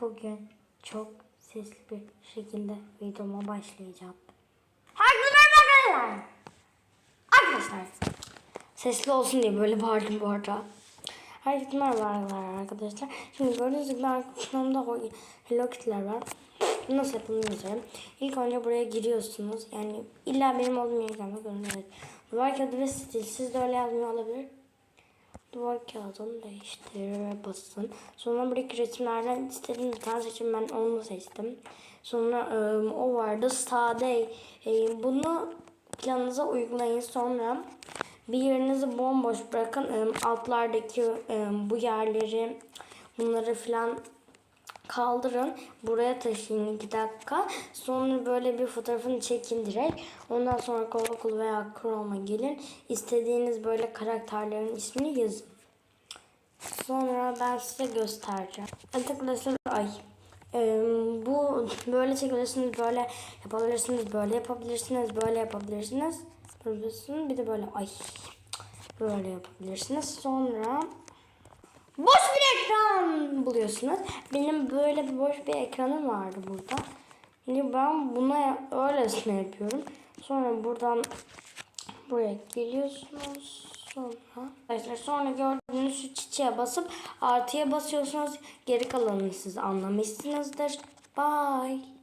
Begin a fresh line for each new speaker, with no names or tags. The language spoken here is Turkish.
Bugün çok sesli bir şekilde videoma başlayacağım. Herkese merhaba arkadaşlar. Sesli olsun diye böyle bağırdım bu arada. Herkese merhaba arkadaşlar. Şimdi gördüğünüz gibi arkamda Hello Kitty'ler var. Nasıl yapıldığını göstereyim. İlk önce buraya giriyorsunuz. Yani illa benim olduğum yere gelmek zorunda değil. Duvar kağıdı ve stil. Siz de öyle yazmıyor olabilir. Duvar kağıdını değiştir ve basın. Sonra buradaki resimlerden istediğim bir tane seçin. Ben onu seçtim. Sonra e, o vardı. Sade. E, bunu planınıza uygulayın. Sonra bir yerinizi bomboş bırakın. E, altlardaki e, bu yerleri bunları falan kaldırın. Buraya taşıyın 2 dakika. Sonra böyle bir fotoğrafını çekin direkt. Ondan sonra Google veya Chrome'a gelin. İstediğiniz böyle karakterlerin ismini yazın. Sonra ben size göstereceğim. Arkadaşlar ay. Ee, bu böyle çekebilirsiniz, böyle yapabilirsiniz, böyle yapabilirsiniz, böyle yapabilirsiniz. Yapabilirsiniz. Bir de böyle ay. Böyle yapabilirsiniz. Sonra boş bir ekran buluyorsunuz. Benim böyle bir boş bir ekranım vardı burada. Şimdi ben buna öylesine yapıyorum. Sonra buradan buraya geliyorsunuz. Arkadaşlar sonra gördüğünüz şu çiçeğe basıp artıya basıyorsunuz. Geri kalanını siz anlamışsınızdır. Bye.